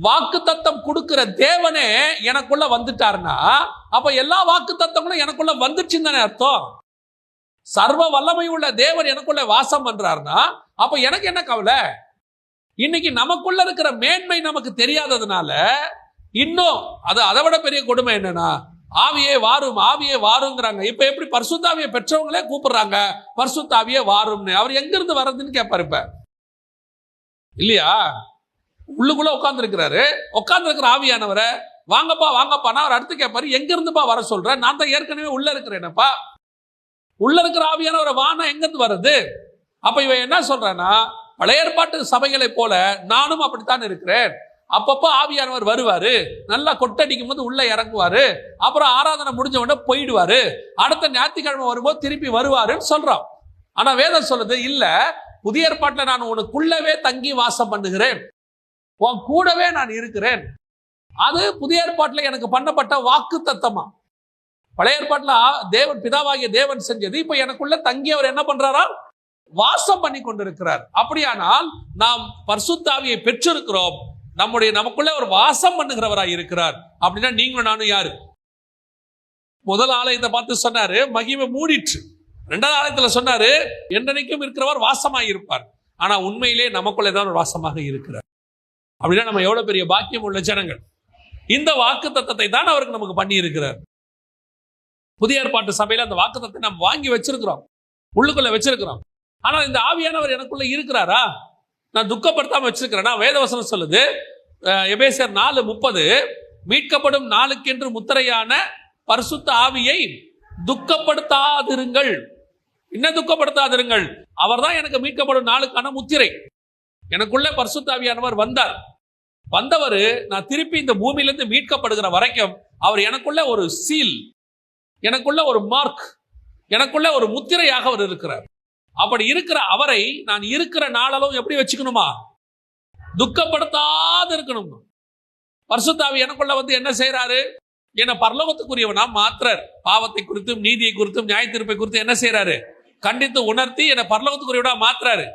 வாக்கு தத்தம் கொடுக்கிற தேவனே எனக்குள்ள வந்துட்டாருன்னா அப்ப எல்லா வாக்கு தத்தங்களும் எனக்குள்ள வந்துச்சுன்னு தானே அர்த்தம்? சர்வ வல்லமை உள்ள தேவன் எனக்குள்ள வாசம் பண்றாருனா அப்ப எனக்கு என்ன கவலை? இன்னைக்கு நமக்குள்ள இருக்கிற மேன்மை நமக்கு தெரியாததுனால இன்னும் அது அதை விட பெரிய கொடுமை என்னன்னா ஆவியே வாரும் ஆவியே வாருங்கிறாங்க. இப்ப எப்படி பரிசுத்தாவியை பெற்றவங்களே கூப்பிடுறாங்க பர்சுத்தாவியே வாரும்னு. அவர் எங்கிருந்து வர்றதுன்னு கேட்பாரு இப்ப? இல்லையா? உள்ளுக்குள்ள உட்காந்துருக்கிறாரு உட்காந்துருக்கிற ஆவியானவரை வாங்கப்பா வாங்கப்பானா அவர் அடுத்து கேட்பாரு எங்க இருந்துப்பா வர சொல்ற? நான் தான் ஏற்கனவே உள்ள இருக்கிறேனப்பா. உள்ள இருக்கிற ஆவியானவரை வானா எங்க இருந்து வர்றது? அப்ப இவன் என்ன சொல்றேன்னா பழைய ஏற்பாட்டு சபைகளை போல நானும் அப்படித்தான் இருக்கிறேன். அப்பப்போ ஆவியானவர் வருவாரு. நல்லா கொட்டடிக்கும் போது உள்ள இறங்குவாரு. அப்புறம் ஆராதனை முடிஞ்ச உடனே போயிடுவாரு. அடுத்த ஞாயிற்றுக்கிழமை வரும்போது திருப்பி வருவாருன்னு சொல்றான். ஆனா வேதம் சொல்லுது இல்ல புதிய ஏற்பாட்டில் நான் உனக்குள்ளவே தங்கி வாசம் பண்ணுகிறேன். உன் கூடவே நான் இருக்கிறேன். அது புதிய ஏற்பாட்டில் எனக்கு பண்ணப்பட்ட வாக்கு தத்தமா பழைய ஏற்பாட்டில் தேவன் பிதாவாகிய தேவன் செஞ்சது. இப்போ எனக்குள்ள தங்கி அவர் என்ன பண்றாரா? வாசம் பண்ணி கொண்டிருக்கிறார். அப்படியானால் நாம் பர்சுத்தாவியை பெற்றிருக்கிறோம். நம்முடைய நமக்குள்ள ஒரு வாசம் பண்ணுகிறவராய் இருக்கிறார். அப்படின்னா நீங்களும் நானும் யாரு? முதல் ஆலயத்தை பார்த்து சொன்னாரு மகிமை மூடிற்று. ரெண்டாவது ஆலயத்துல சொன்னாரு என்றைக்கும் இருக்கிறவர் வாசமாய் இருப்பார். ஆனா உண்மையிலே நமக்குள்ளே தான் ஒரு வாசமாக இருக்கிறார். அப்படின்னா நம்ம எவ்வளோ பெரிய பாக்கியம் உள்ள ஜனங்கள்? இந்த வாக்கு தத்தத்தை தான் அவருக்கு நமக்கு பண்ணி இருக்கிறார் புதிய ஏற்பாட்டு சபையில அந்த வாக்கு தத்தை நம்ம வாங்கி வச்சிருக்கிறோம். உள்ளுக்குள்ள வச்சிருக்கிறோம். ஆனால் இந்த ஆவியானவர் எனக்குள்ள இருக்கிறாரா? நான் துக்கப்படுத்தாமல் வச்சிருக்கிறேன்னா வேதவசனம் சொல்லுது எபேசர் நாலு முப்பது மீட்கப்படும் நாளுக்கென்று முத்திரையான பரிசுத்த ஆவியை துக்கப்படுத்தாதிருங்கள். என்ன துக்கப்படுத்தாதிருங்கள்? அவர்தான் எனக்கு மீட்கப்படும் நாளுக்கான முத்திரை. எனக்குள்ள பர்சுத்தாவியானவர் வந்தார். வந்தவர் நான் திருப்பி இந்த பூமியிலிருந்து மீட்கப்படுகிற வரைக்கும் அவர் எனக்குள்ள ஒரு சீல் எனக்குள்ள ஒரு மார்க் எனக்குள்ள ஒரு முத்திரையாக அவர் இருக்கிறார். அப்படி இருக்கிற அவரை நான் இருக்கிற நாளளவும் எப்படி வச்சுக்கணுமா? துக்கப்படுத்தாது இருக்கணும்? பரிசுத்தாவி எனக்குள்ள வந்து என்ன செய்யறாரு என்ன பரலோகத்துக்குரியவனா மாத்திரர். பாவத்தை குறித்தும் நீதியை குறித்தும் நியாய குறித்தும் என்ன செய்யறாரு கண்டித்து உணர்த்தி என்ன பரலோகத்துக்குரியவனா மாத்துறாரு.